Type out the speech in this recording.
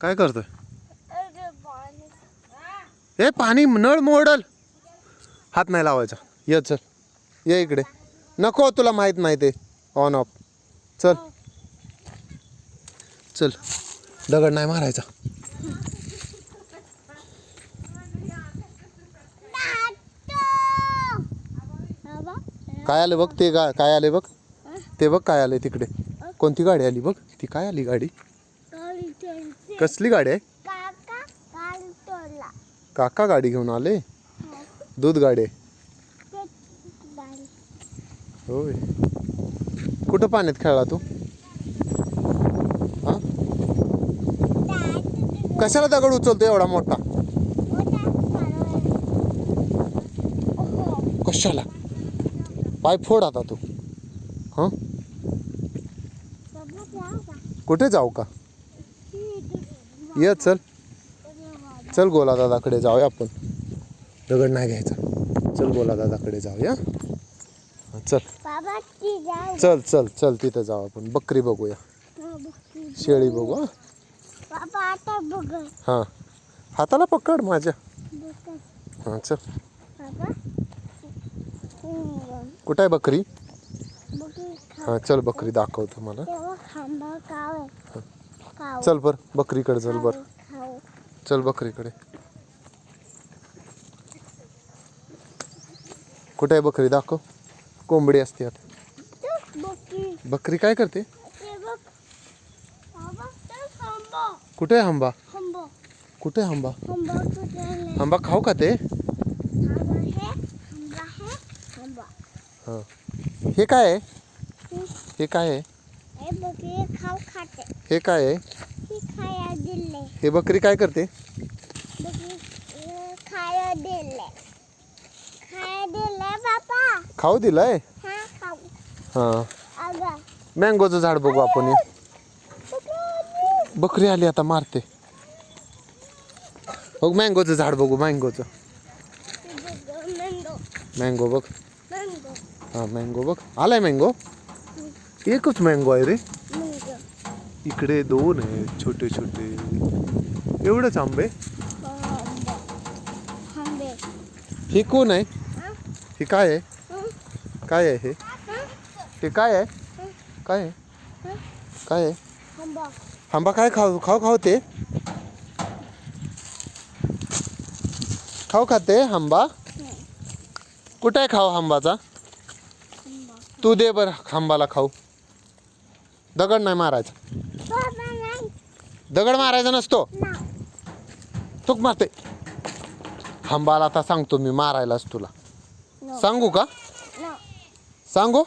काय करतोय? हे पाणी. नळ मोडल. हात नाही लावायचा. ये चल. ये इकडे. नको तुला माहीत नाही ते. ऑन ऑफ चल. चल. दगड नाही मारायचा. काय आले बघ ते गा काय आले बघ? ते बघ काय आले तिकडे. कोणती गाडी आली बघ? ती काय आली गाडी? कसली गाडी आहे? काका गाडी घेऊन आले? दूध गाडी आहे? गाडी. होय. कुठं पाण्यात खेळला तू? हा? कशाला दगड उचलतो एवढा मोठा? कशाला? पाय फोड आता तू. हा? कुठे जाऊ का? ये चल. चल गोला दादाकडे जाऊया आपण. दगड नाही घ्यायचा. चल गोला दादाकडे जाऊया. हा, चल. चल चल चल तिथं जाऊ आपण. बकरी बघूया. शेळी बघू हा. बाबा आता बघ. हा. हाताला पकड माझ्या. हा चल. कुठं आहे बकरी? हा चल बकरी दाखवतो मला. चल बर बकरीकडे चल बर. खाऊ चल बकरीकडे. कुठे आहे बकरी? दाखव. कोंबडी असते आता. बकरी काय करते? ते बघ. बाबा ते खांबा. कुठे आहे हंबा खांबा. कुठे आहे हंबा खांबा कुठे आहे? हंबा खाऊ का ते? है है हा. हे काय आहे? हे काय आहे? खाऊ खाते. हे काय आहे? ही खाया दिले हे बकरी काय करते? बकरी अं, खाया दिले खाया दिले बाबा खाऊ दिलाय? हा खाऊ. हा. अगं. मँगोचं झाड बघू आपण. बकरी आली आता मारते. बघ मँगोचं झाड बघू मँगोचं. मँगो. मँगो बघ. मँगो. हा मँगो बघ. आलाय मँगो? एकच मँगो आहे रे. इकडे दोन आहेत छोटे छोटे. एवढंच आंबे? खांबे हे कोण आहे? हा? हे काय आहे? हं? काय आहे हे? हा? हे काय आहे? काय आहे? हं? काय आहे? आंबा. काय खाऊ खाऊ खाऊ ते? खाऊ खाते आंबा? कुठे आहे खाऊ आंबाचा? तू दे बर खांबाला खाऊ. दगड नाही मारायचा. दगड मारायचा नसतो. चूक मारते. खांबाला आता सांगतो मी मारायलाच तुला. सांगू का. सांगू?